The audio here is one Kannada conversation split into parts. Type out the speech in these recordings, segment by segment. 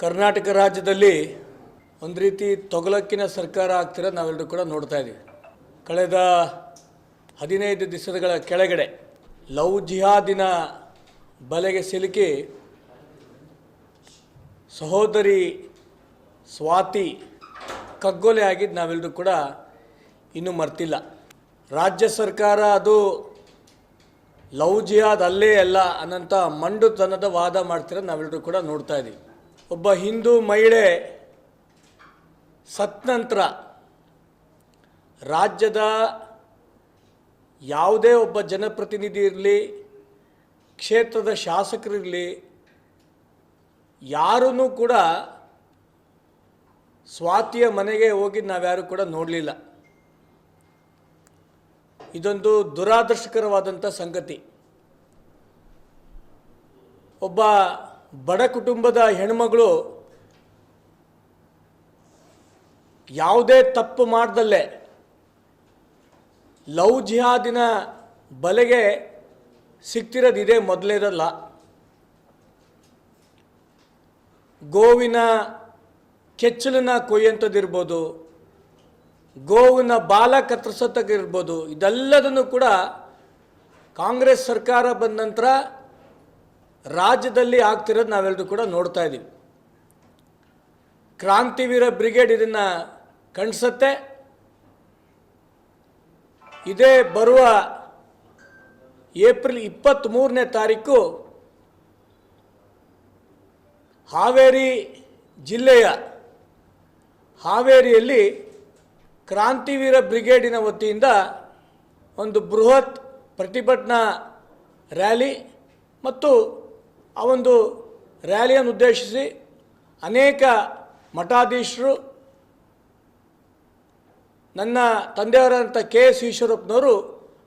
ಕರ್ನಾಟಕ ರಾಜ್ಯದಲ್ಲಿ ಒಂದು ರೀತಿ ತೊಗಲಕ್ಕಿನ ಸರ್ಕಾರ ಆಗ್ತಿರೋದು ನಾವೆಲ್ಲರೂ ಕೂಡ ನೋಡ್ತಾ ಇದ್ದೀವಿ ಕಳೆದ ಹದಿನೈದು ದಿವಸಗಳ ಕೆಳಗಡೆ ಲವ್ ಜಿಹಾದಿನ ಬಲೆಗೆ ಸಿಲುಕಿ ಸಹೋದರಿ ಸ್ವಾತಿ ಕಗ್ಗೊಲೆ ಆಗಿದ್ದು ನಾವೆಲ್ಲರೂ ಕೂಡ ಇನ್ನೂ ಮರ್ತಿಲ್ಲ. ರಾಜ್ಯ ಸರ್ಕಾರ ಅದು ಲವ್ ಜಿಹಾದ್ ಅಲ್ಲೇ ಅಲ್ಲ ಅನ್ನಂಥ ಮಂಡುತನದ ವಾದ ಮಾಡ್ತಿರೋದು ನಾವೆಲ್ಲರೂ ಕೂಡ ನೋಡ್ತಾ ಇದ್ದೀವಿ ಒಬ್ಬ ಹಿಂದೂ ಮಹಿಳೆ ಸತ್ ನಂತರ ರಾಜ್ಯದ ಯಾವುದೇ ಒಬ್ಬ ಜನಪ್ರತಿನಿಧಿ ಇರಲಿ, ಕ್ಷೇತ್ರದ ಶಾಸಕರಿರಲಿ ಯಾರೂ ಕೂಡ ಸ್ವಾತಿಯ ಮನೆಗೆ ಹೋಗಿ ನಾವ್ಯಾರು ಕೂಡ ನೋಡಲಿಲ್ಲ. ಇದೊಂದು ದುರಾದರ್ಶಕರವಾದಂಥ ಸಂಗತಿ. ಒಬ್ಬ ಬಡ ಕುಟುಂಬದ ಹೆಣ್ಮಗಳು ಯಾವುದೇ ತಪ್ಪು ಮಾಡ್ದಲ್ಲೇ ಲವ್ ಜಿಹಾದಿನ ಬಲೆಗೆ ಸಿಗ್ತಿರೋದು ಇದೇ ಮೊದಲೇದಲ್ಲ. ಗೋವಿನ ಕೆಚ್ಚಲನ್ನ ಕೊಯ್ಯಂಥದ್ದಿರ್ಬೋದು, ಗೋವಿನ ಬಾಲ ಕತ್ತರಿಸೋತಕ್ಕಿರ್ಬೋದು, ಇದೆಲ್ಲದನ್ನು ಕೂಡ ಕಾಂಗ್ರೆಸ್ ಸರ್ಕಾರ ಬಂದ ನಂತರ ರಾಜ್ಯದಲ್ಲಿ ಆಗ್ತಿರೋದು ನಾವೆಲ್ಲರೂ ಕೂಡ ನೋಡ್ತಾ ಇದ್ದೀವಿ ಕ್ರಾಂತಿವೀರ ಬ್ರಿಗೇಡ್ ಇದನ್ನು ಖಂಡಿಸತ್ತೆ. ಇದೇ ಬರುವ ಏಪ್ರಿಲ್ ಇಪ್ಪತ್ತ್ಮೂರನೇ ತಾರೀಕು ಹಾವೇರಿ ಜಿಲ್ಲೆಯ ಹಾವೇರಿಯಲ್ಲಿ ಕ್ರಾಂತಿವೀರ ಬ್ರಿಗೇಡಿನ ವತಿಯಿಂದ ಒಂದು ಬೃಹತ್ ಪ್ರತಿಭಟನಾ ರ್ಯಾಲಿ ಮತ್ತು ಆ ಒಂದು ರ್ಯಾಲಿಯನ್ನು ಉದ್ದೇಶಿಸಿ ಅನೇಕ ಮಠಾಧೀಶರು, ನನ್ನ ತಂದೆಯವರಂಥ ಕೆ ಎಸ್ ಈಶ್ವರಪ್ಪನವರು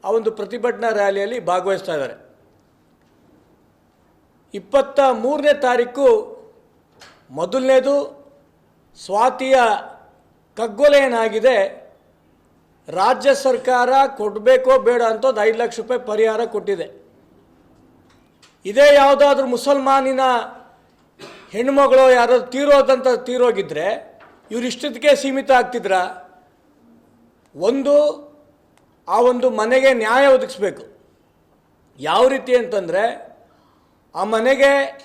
ಆ ಒಂದು ಪ್ರತಿಭಟನಾ ರ್ಯಾಲಿಯಲ್ಲಿ ಭಾಗವಹಿಸ್ತಾ ಇದ್ದಾರೆ. ಇಪ್ಪತ್ತ ಮೂರನೇ ತಾರೀಕು ಮೊದಲನೇದು ಸ್ವಾತಿಯ ಕಗ್ಗೊಲೆ ಏನಾಗಿದೆ ರಾಜ್ಯ ಸರ್ಕಾರ ಕೊಡಬೇಕೋ ಬೇಡ ಅಂತ ಒಂದು ಐದು ಲಕ್ಷ ರೂಪಾಯಿ ಪರಿಹಾರ ಕೊಟ್ಟಿದೆ. ಇದೇ ಯಾವುದಾದ್ರೂ ಮುಸಲ್ಮಾನಿನ ಹೆಣ್ಮಗಳು ಯಾರಾದ್ರು ತೀರೋದಂತ ತೀರೋಗಿದ್ರೆ ಇವ್ರು ಇಷ್ಟಕ್ಕೆ ಸೀಮಿತ ಆಗ್ತಿದ್ರ? ಒಂದು, ಆ ಒಂದು ಮನೆಗೆ ನ್ಯಾಯ ಒದಗಿಸ್ಬೇಕು. ಯಾವ ರೀತಿ ಅಂತಂದರೆ, ಆ ಮನೆಗೆ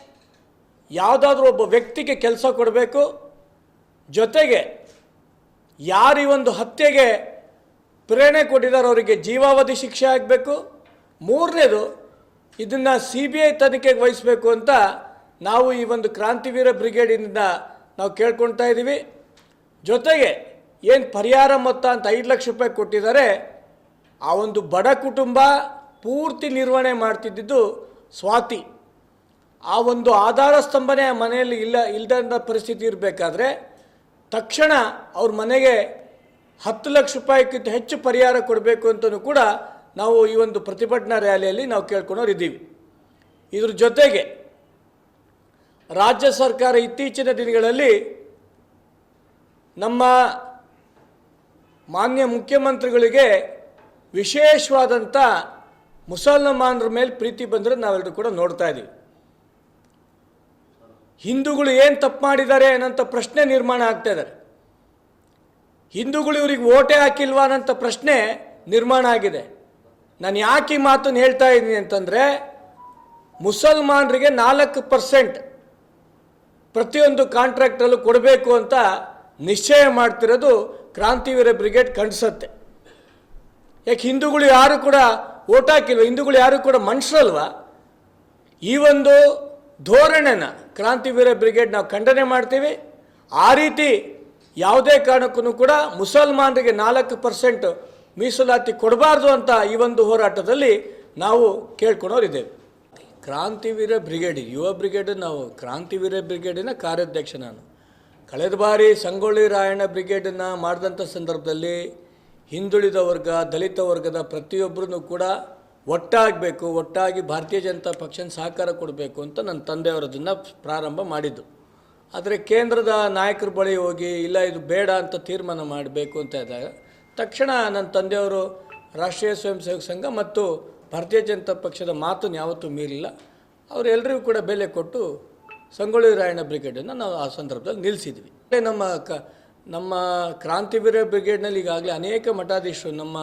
ಯಾವುದಾದ್ರೂ ಒಬ್ಬ ವ್ಯಕ್ತಿಗೆ ಕೆಲಸ ಕೊಡಬೇಕು. ಜೊತೆಗೆ ಯಾರು ಈ ಒಂದು ಹತ್ಯೆಗೆ ಪ್ರೇರಣೆ ಕೊಟ್ಟಿದ್ದಾರೆ ಅವರಿಗೆ ಜೀವಾವಧಿ ಶಿಕ್ಷೆ ಆಗಬೇಕು. ಮೂರನೇದು ಇದನ್ನು ಸಿ ಬಿ ಐ ತನಿಖೆಗೆ ವಹಿಸಬೇಕು ಅಂತ ನಾವು ಈ ಒಂದು ಕ್ರಾಂತಿವೀರ ಬ್ರಿಗೇಡಿನಿಂದ ನಾವು ಕೇಳ್ಕೊಳ್ತಾ ಇದ್ದೀವಿ ಜೊತೆಗೆ ಏನು ಪರಿಹಾರ ಮೊತ್ತ ಅಂತ ಐದು ಲಕ್ಷ ರೂಪಾಯಿ ಕೊಟ್ಟಿದ್ದಾರೆ, ಆ ಒಂದು ಬಡ ಕುಟುಂಬ ಪೂರ್ತಿ ನಿರ್ವಹಣೆ ಮಾಡ್ತಿದ್ದಿದ್ದು ಸ್ವಾತಿ. ಆ ಒಂದು ಆಧಾರ ಸ್ತಂಭನೇ ಮನೆಯಲ್ಲಿ ಇಲ್ಲ ಇಲ್ಲದಂಥ ಪರಿಸ್ಥಿತಿ ಇರಬೇಕಾದ್ರೆ ತಕ್ಷಣ ಅವ್ರ ಮನೆಗೆ ಹತ್ತು ಲಕ್ಷ ರೂಪಾಯಿಗಿಂತ ಹೆಚ್ಚು ಪರಿಹಾರ ಕೊಡಬೇಕು ಅಂತಲೂ ಕೂಡ ನಾವು ಈ ಒಂದು ಪ್ರತಿಭಟನಾ ರ್ಯಾಲಿಯಲ್ಲಿ ನಾವು ಕೇಳ್ಕೊಂಡವ್ರು ಇದ್ದೀವಿ ಇದ್ರ ಜೊತೆಗೆ ರಾಜ್ಯ ಸರ್ಕಾರ ಇತ್ತೀಚಿನ ದಿನಗಳಲ್ಲಿ ನಮ್ಮ ಮಾನ್ಯ ಮುಖ್ಯಮಂತ್ರಿಗಳಿಗೆ ವಿಶೇಷವಾದಂಥ ಮುಸಲ್ಮಾನರ ಮೇಲೆ ಪ್ರೀತಿ ಬಂದರೆ ನಾವೆಲ್ಲರೂ ಕೂಡ ನೋಡ್ತಾ ಇದ್ದೀವಿ. ಹಿಂದೂಗಳು ಏನು ತಪ್ಪು ಮಾಡಿದ್ದಾರೆ ಅನ್ನೋಂಥ ಪ್ರಶ್ನೆ ನಿರ್ಮಾಣ ಆಗ್ತಾ ಇದ್ದಾರೆ. ಹಿಂದೂಗಳು ಇವ್ರಿಗೆ ಓಟೆ ಹಾಕಿಲ್ವಾ ಅನ್ನೋಂಥ ಪ್ರಶ್ನೆ ನಿರ್ಮಾಣ ಆಗಿದೆ. ನಾನು ಯಾಕೆ ಈ ಮಾತನ್ನು ಹೇಳ್ತಾ ಇದ್ದೀನಿ ಅಂತಂದರೆ ಮುಸಲ್ಮಾನರಿಗೆ ನಾಲ್ಕು ಪರ್ಸೆಂಟ್ ಪ್ರತಿಯೊಂದು ಕಾಂಟ್ರಾಕ್ಟಲ್ಲೂ ಕೊಡಬೇಕು ಅಂತ ನಿಶ್ಚಯ ಮಾಡ್ತಿರೋದು ಕ್ರಾಂತಿವೀರ ಬ್ರಿಗೇಡ್ ಕಂಡಿಸತ್ತೆ ಯಾಕೆ ಹಿಂದೂಗಳು ಯಾರು ಕೂಡ ಓಟ್ ಹಾಕಿಲ್ವ? ಹಿಂದೂಗಳು ಯಾರು ಕೂಡ ಮನುಷ್ಯರಲ್ವ ಈ ಒಂದು ಧೋರಣೆನ ಕ್ರಾಂತಿವೀರ ಬ್ರಿಗೇಡ್ ನಾವು ಖಂಡನೆ ಮಾಡ್ತೀವಿ. ಆ ರೀತಿ ಯಾವುದೇ ಕಾರಣಕ್ಕೂ ಕೂಡ ಮುಸಲ್ಮಾನರಿಗೆ ನಾಲ್ಕು ಪರ್ಸೆಂಟ್ ಮೀಸಲಾತಿ ಕೊಡಬಾರ್ದು ಅಂತ ಈ ಒಂದು ಹೋರಾಟದಲ್ಲಿ ನಾವು ಕೇಳ್ಕೊಳೋರಿದ್ದೇವೆ. ಕ್ರಾಂತಿವೀರ ಬ್ರಿಗೇಡ್, ಯುವ ಬ್ರಿಗೇಡ್, ನಾವು ಕ್ರಾಂತಿವೀರ ಬ್ರಿಗೇಡಿನ ಕಾರ್ಯಾಧ್ಯಕ್ಷ ನಾನು. ಕಳೆದ ಬಾರಿ ಸಂಗೊಳ್ಳಿ ರಾಯಣ್ಣ ಬ್ರಿಗೇಡನ್ನು ಮಾಡಿದಂಥ ಸಂದರ್ಭದಲ್ಲಿ ಹಿಂದುಳಿದ ವರ್ಗ, ದಲಿತ ವರ್ಗದ ಪ್ರತಿಯೊಬ್ಬರೂ ಕೂಡ ಒಟ್ಟಾಗಬೇಕು, ಒಟ್ಟಾಗಿ ಭಾರತೀಯ ಜನತಾ ಪಕ್ಷನ ಸಹಕಾರ ಕೊಡಬೇಕು ಅಂತ ನನ್ನ ತಂದೆಯವರದನ್ನು ಪ್ರಾರಂಭ ಮಾಡಿದ್ದು. ಆದರೆ ಕೇಂದ್ರದ ನಾಯಕರ ಬಳಿ ಹೋಗಿ, ಇಲ್ಲ ಇದು ಬೇಡ ಅಂತ ತೀರ್ಮಾನ ಮಾಡಬೇಕು ಅಂತ ಇದ್ದಾಗ ತಕ್ಷಣ ನನ್ನ ತಂದೆಯವರು ರಾಷ್ಟ್ರೀಯ ಸ್ವಯಂ ಸೇವಕ ಸಂಘ ಮತ್ತು ಭಾರತೀಯ ಜನತಾ ಪಕ್ಷದ ಮಾತನ್ನು ಯಾವತ್ತೂ ಮೀರಿಲ್ಲ. ಅವರೆಲ್ಲರಿಗೂ ಕೂಡ ಬೆಲೆ ಕೊಟ್ಟು ಸಂಗೊಳ್ಳಿ ರಾಯಣ್ಣ ಬ್ರಿಗೇಡನ್ನು ನಾವು ಆ ಸಂದರ್ಭದಲ್ಲಿ ನಿಲ್ಲಿಸಿದ್ವಿ. ನಮ್ಮ ಕ, ನಮ್ಮ ಕ್ರಾಂತಿವೀರ ಬ್ರಿಗೇಡ್ನಲ್ಲಿ ಈಗಾಗಲೇ ಅನೇಕ ಮಠಾಧೀಶರು, ನಮ್ಮ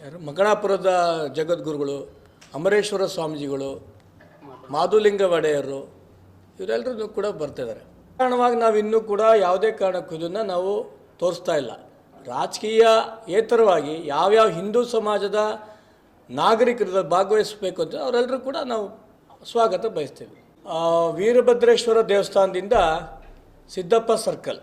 ಯಾರು ಮಕಣಾಪುರದ ಜಗದ್ಗುರುಗಳು, ಅಮರೇಶ್ವರ ಸ್ವಾಮೀಜಿಗಳು, ಮಾಧುಲಿಂಗ ಒಡೆಯರು ಇವರೆಲ್ಲರೂ ಕೂಡ ಬರ್ತಿದ್ದಾರೆ. ಕಾರಣವಾಗಿ ನಾವು ಇನ್ನೂ ಕೂಡ ಯಾವುದೇ ಕಾರಣಕ್ಕೂ ಇದನ್ನು ನಾವು ತೋರಿಸ್ತಾ ಇಲ್ಲ. ರಾಜಕೀಯ ಏತರವಾಗಿ ಯಾವ್ಯಾವ ಹಿಂದೂ ಸಮಾಜದ ನಾಗರಿಕರು ಭಾಗವಹಿಸಬೇಕು ಅಂತ ಅವರೆಲ್ಲರೂ ಕೂಡ ನಾವು ಸ್ವಾಗತ ಬಯಸ್ತೀವಿ. ವೀರಭದ್ರೇಶ್ವರ ದೇವಸ್ಥಾನದಿಂದ ಸಿದ್ದಪ್ಪ ಸರ್ಕಲ್.